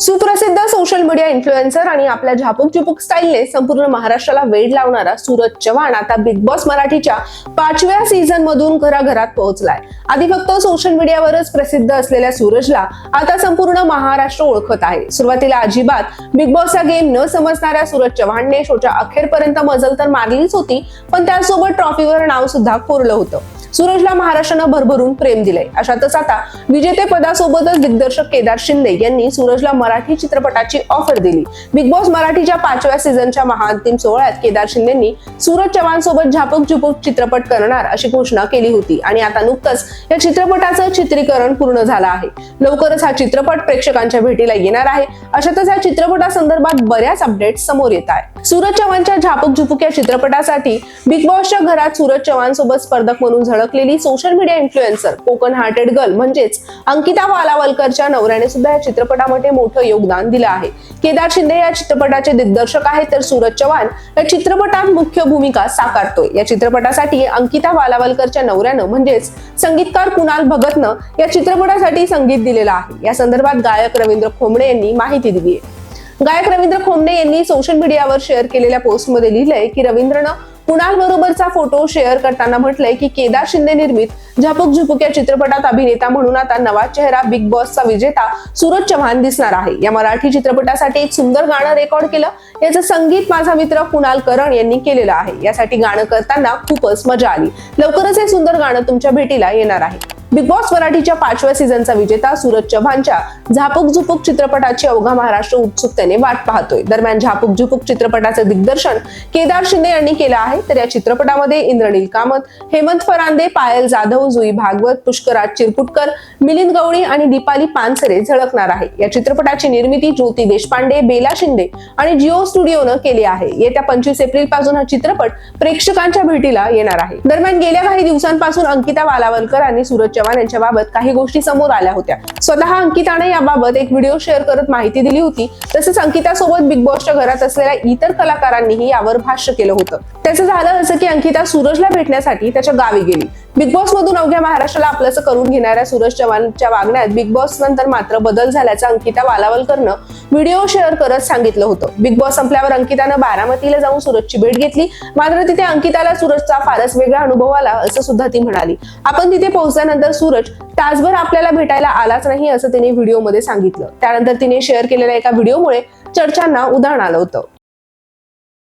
सुप्रसिद्ध social media influencer आणि आपल्या झापूक झुपूक स्टाईलने संपूर्ण महाराष्ट्राला वेड लावणारा सूरज चव्हाण आता बिग बॉस मराठीच्या पाचव्या सीझन मधून घराघरात पोहोचलाय. आधी फक्त सोशल मीडियावरच प्रसिद्ध असलेल्या सूरजला आता संपूर्ण महाराष्ट्र ओळखत आहे. सुरुवातीला अजिबात बिग बॉसचा गेम न समजणाऱ्या सूरज चव्हाणने शोच्या अखेरपर्यंत मजल तर मारलीच होती पण त्यासोबत ट्रॉफीवर नाव सुद्धा कोरलं होतं. सूरजला महाराष्ट्रानं भरभरून प्रेम दिलंय. अशातच आता विजेते पदासोबतच दिग्दर्शक केदार शिंदे यांनी सूरजला मराठी चित्रपटाची ऑफर दिली. बिग बॉस मराठीच्या पाचव्या सीझनच्या महाअंतिम सोहळ्यात केदार शिंदेनी सूरज चव्हाण सोबत झापक झुपक चित्रपट करणार अशी घोषणा केली होती. आणि आता नुकतंच या चित्रपटाचं चित्रीकरण पूर्ण झालं आहे. लवकरच हा चित्रपट प्रेक्षकांच्या भेटीला येणार आहे. अशातच या चित्रपटासंदर्भात बऱ्याच अपडेट समोर येत आहेत. सूरज चव्हाणच्या झापक झुपूक या चित्रपटासाठी बिग बॉसच्या घरात सूरज चव्हाण सोबत स्पर्धक म्हणून झळकलेली social media influencer Konkan hearted girl म्हणजेच अंकिता वालावलकरच्या नवऱ्याने सुद्धा या चित्रपटामध्ये मोठं योगदान दिलं आहे. केदार शिंदे या चित्रपटाचे दिग्दर्शक आहेत तर सूरज चव्हाण या चित्रपटात मुख्य भूमिका साकारतोय. या चित्रपटासाठी अंकिता वालावलकरच्या नवऱ्यानं म्हणजेच संगीतकार कुणाल भगतनं या चित्रपटासाठी संगीत दिलेलं आहे. या संदर्भात गायक रवींद्र खोमणे यांनी माहिती दिली आहे. गायक रवींद्र खोमणे यांनी सोशल मीडियावर शेअर केलेल्या पोस्टमध्ये लिहिलंय की रवींद्रनं कुणाल बरोबरचा फोटो शेअर करताना म्हटलंय की केदार शिंदे निर्मित झपूक झुपूक या चित्रपटात अभिनेता म्हणून आता नवा चेहरा बिग बॉसचा विजेता सूरज चव्हाण दिसणार आहे. या मराठी चित्रपटासाठी एक सुंदर गाणं रेकॉर्ड केलं. याचं संगीत माझा मित्र कुणाल करण यांनी केलेलं आहे. यासाठी गाणं करताना खूपच मजा आली. लवकरच हे सुंदर गाणं तुमच्या भेटीला येणार आहे. बिग बॉस मराठीच्या पाचव्या सीझनचा विजेता सूरज चव्हाणच्या झापूक झुपूक चित्रपटाची अवघा महाराष्ट्र उत्सुकतेने वाट पाहतोय. दरम्यान झापूक झुपूक चित्रपटाचं दिग्दर्शन केदार शिंदे यांनी केलं आहे. तर या चित्रपटामध्ये इंद्रनील कामत हेमंत फरांदे पायल जाधव जुई भागवत पुष्कराज चिरपुटकर मिलिंद गवळी आणि दीपाली पानसरे झळकणार आहे. या चित्रपटाची निर्मिती ज्योती देशपांडे बेला शिंदे आणि जिओ स्टुडिओनं केली आहे. येत्या पंचवीस एप्रिलपासून हा चित्रपट प्रेक्षकांच्या भेटीला येणार आहे. दरम्यान गेल्या काही दिवसांपासून अंकिता वालावलकर आणि सूरज चव्हाण यांच्या बाबत काही गोष्टी समोर आल्या होत्या. स्वतः अंकिताने याबाबत एक व्हिडिओ शेअर करत माहिती दिली होती. तसंच अंकितासोबत बिग बॉसच्या घरात असलेल्या इतर कलाकारांनीही यावर भाष्य केलं होतं. त्याचं झालं असं की अंकिता सूरजला भेटण्यासाठी त्याच्या गावी गेली. बिग बॉस मधून अवघ्या महाराष्ट्राला आपलंसं करून घेणाऱ्या सूरज चव्हाणच्या वागण्यात बिग बॉस नंतर मात्र बदल झाल्याचं अंकिता वालावलकरनं व्हिडिओ शेअर करत सांगितलं होतं. बिग बॉस संपल्यावर अंकितानं बारामतीला जाऊन सूरजची भेट घेतली. मात्र तिथे अंकिताला सूरजचा फारच वेगळा अनुभव आला असं सुद्धा ती म्हणाली. आपण तिथे पोहोचल्यानंतर सूरज तासभर आपल्याला भेटायला आलाच नाही असं तिने व्हिडिओमध्ये सांगितलं. त्यानंतर तिने शेअर केलेल्या एका व्हिडिओमुळे चर्चांना उदाहरण आलं होतं.